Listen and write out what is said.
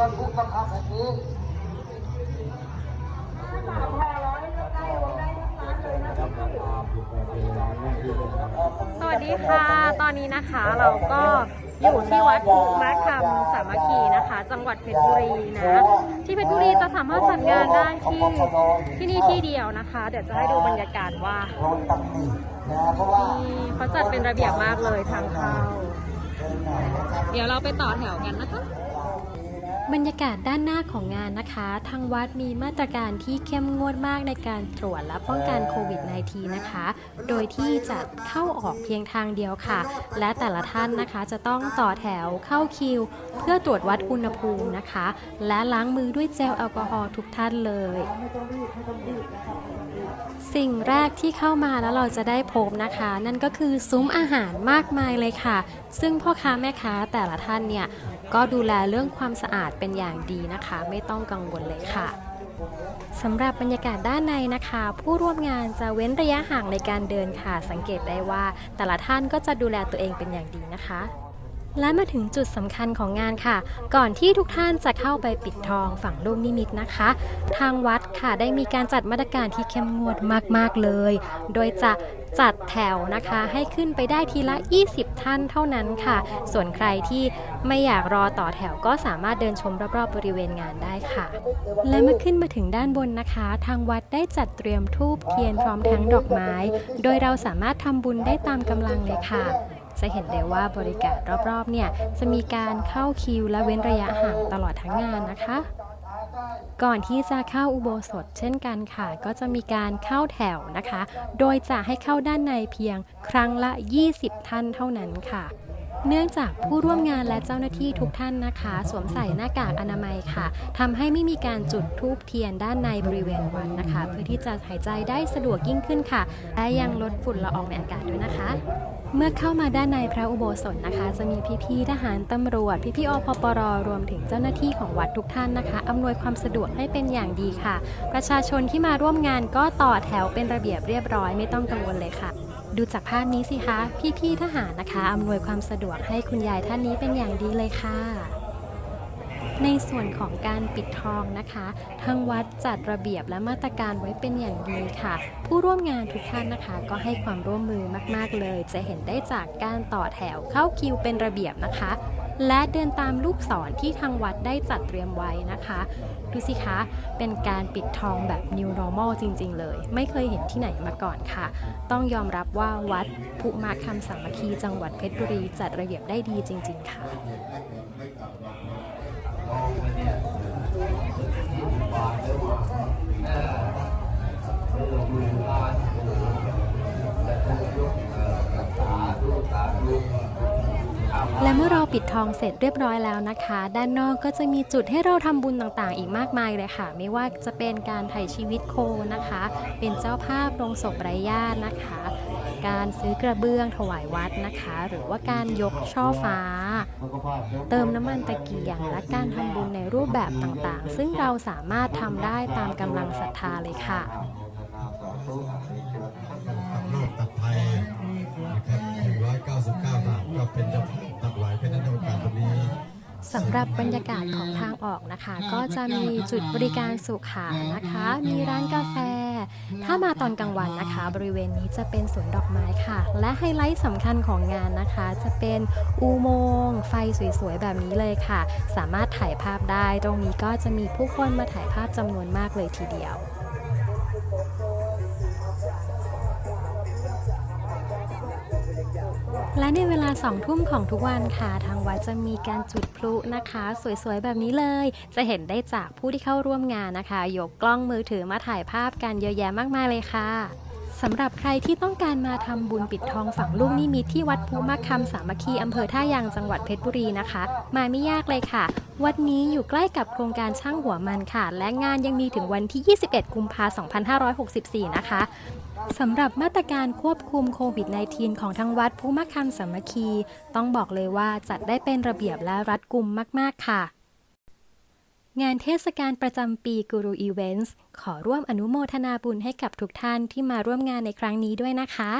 วันพุธบังคับแห่งนี้สวัสดีค่ะ ตอนนี้นะคะเราก็อยู่ที่วัดภูมิธรรมสามัคคีนะคะ จังหวัดเพชรบุรีนะ ที่เพชรบุรีจะสามารถจัดงานได้ที่ที่นี่ที่เดียวนะคะ เดี๋ยวจะให้ดูบรรยากาศว่าโดนตำหนินะเพราะว่านี่เขาจัดเป็นระเบียบมากเลยทางเข้า เดี๋ยวเราไปต่อแถวกันนะคะ บรรยากาศด้านหน้าของงานนะคะ ทางวัดมีมาตรการที่เข้มงวดมากในการตรวจและป้องกันโควิด -19 นะคะ โดยที่จะเข้าออกเพียงทางเดียวค่ะ และแต่ละท่านนะคะจะต้องต่อแถวเข้าคิว เพื่อตรวจวัดอุณหภูมินะคะ และล้างมือด้วยเจลแอลกอฮอล์ทุกท่านเลย สิ่งแรกที่เข้ามาแล้วเราจะได้พบนะคะ นั่นก็คือซุ้มอาหารมากมายเลยค่ะ ซึ่งพ่อค้าแม่ค้าแต่ละท่านเนี่ยก็ดูแลเรื่องความสะอาดเป็นอย่างดีนะคะ ไม่ต้องกังวลเลยค่ะสำหรับบรรยากาศด้านในนะคะ ผู้ร่วมงานจะเว้นระยะห่างในการเดินค่ะ สังเกตได้ว่า แต่ละท่านก็จะดูแลตัวเองเป็นอย่างดีนะคะและมาถึงจุดสำคัญของงานค่ะ ก่อนที่ทุกท่านจะเข้าไปปิดทองฝั่งลูกนิมิตนะคะ ทางวัดค่ะได้มีการจัดมาตรการที่เข้มงวดมากๆเลย โดยจะจัดแถวนะคะ ให้ขึ้นไปได้ทีละ 20 ท่านเท่านั้นค่ะ ส่วนใครที่ ไม่อยากรอต่อแถวก็สามารถเดินชมรอบๆบริเวณงานได้ค่ะ และเมื่อขึ้นมาถึงด้านบนนะคะ ทางวัดได้จัดเตรียมทูบเทียนพร้อมทั้งดอกไม้ โดยเราสามารถทำบุญได้ตามกำลังเลยค่ะจะเห็นได้ว่าบริการรอบๆ เนี่ยจะมีการเข้าคิวและเว้นระยะห่างตลอดทั้งงานนะคะ ก่อนที่จะเข้าอุโบสถเช่นกันค่ะ ก็จะมีการเข้าแถวนะคะ โดยจะให้เข้าด้านในเพียงครั้งละ 20 ท่านเท่านั้นค่ะ เนื่องจากผู้ร่วมงานและเจ้าหน้าที่ทุกท่านนะคะ สวมใส่หน้ากากอนามัยค่ะทำให้ไม่มีการจุดธูปเทียนด้านในบริเวณวัดนะคะ เพื่อที่จะหายใจได้สะดวกยิ่งขึ้นค่ะ และยังลดฝุ่นละอองในอากาศด้วยนะคะเมื่อเข้ามาด้านในพระอุโบสถนะคะ จะมีพี่ๆทหารตำรวจ พี่ๆอพปรรวมถึงเจ้าหน้าที่ของวัดทุกท่านนะคะอำนวยความสะดวกให้เป็นอย่างดีค่ะ ประชาชนที่มาร่วมงานก็ต่อแถวเป็นระเบียบเรียบร้อยไม่ต้องกังวลเลยค่ะ ดูจากภาพนี้สิคะพี่ๆทหารนะคะอำนวยความสะดวกให้คุณยายท่านนี้เป็นอย่างดีเลยค่ะ ในส่วนของการปิดทองนะคะทางวัดจัดระเบียบและมาตรการไว้เป็นอย่างดีค่ะ ผู้ร่วมงานทุกท่านนะคะ ก็ให้ความร่วมมือมากๆเลย จะเห็นได้จากการต่อแถวเข้าคิวเป็นระเบียบนะคะ และเดินตามลูกศรที่ทางวัดได้จัดเตรียมไว้นะคะ ดูสิคะ เป็นการปิดทองแบบ new normal จริง ๆ เลย ไม่เคยเห็นที่ไหนมาก่อนค่ะ ต้องยอมรับว่าวัดภูมาคำสามัคคีจังหวัดเพชรบุรีจัดระเบียบได้ดีจริง ๆ ค่ะ และเมื่อเราปิดทองเสร็จเรียบร้อยแล้วนะคะ ด้านนอกก็จะมีจุดให้เราทำบุญต่างๆ อีกมากมายเลยค่ะ ไม่ว่าจะเป็นการไถ่ชีวิตโคนะคะ เป็นเจ้าภาพโรงศพไร้ญาตินะคะ การซื้อกระเบื้องถวายวัดนะคะ หรือว่าการยกช่อฟ้า เติมน้ำมันตะเกียงและการทำบุญในรูปแบบต่างๆ ซึ่งเราสามารถทำได้ตามกำลังศรัทธาเลยค่ะโรคตับไทยนะครับ199 บาทก็เป็นเจ้าภาพ สำหรับบรรยากาศของทางออกนะคะ ก็จะมีจุดบริการสุขานะคะ มีร้านกาแฟ ถ้ามาตอนกลางวันนะคะ บริเวณนี้จะเป็นสวนดอกไม้ค่ะ และไฮไลท์สำคัญของงานนะคะ จะเป็นอุโมงค์ไฟสวยๆแบบนี้เลยค่ะ สามารถถ่ายภาพได้ ตรงนี้ก็จะมีผู้คนมาถ่ายภาพจำนวนมากเลยทีเดียว และในเวลาสองทุ่มของทุกวันค่ะ ทางวัดจะมีการจุดพลุนะคะ สวยๆ แบบนี้เลย จะเห็นได้จากผู้ที่เข้าร่วมงานนะคะ ยกกล้องมือถือมาถ่ายภาพกันเยอะแยะมากมายเลยค่ะสำหรับใครที่ต้องการมาทำบุญปิดทองฝังลูกนิมิตที่วัดภูมะคำสามัคคีอำเภอท่ายางจังหวัดเพชรบุรีนะคะ มาไม่ยากเลยค่ะ วัดนี้อยู่ใกล้กับโครงการช่างหัวมันค่ะ และงานยังมีถึงวันที่ 21 กุมภาพันธ์ 2564 นะคะ สำหรับมาตรการควบคุมโควิด -19 ของทางวัดภูมิคำสามัคคี ต้องบอกเลยว่าจัดได้เป็นระเบียบและรัดกุมมาก ๆ ค่ะ งานเทศกาลประจำปีกูรูอีเวนต์ขอร่วมอนุโมทนาบุญให้กับทุกท่านที่มาร่วมงานในครั้งนี้ด้วยนะคะ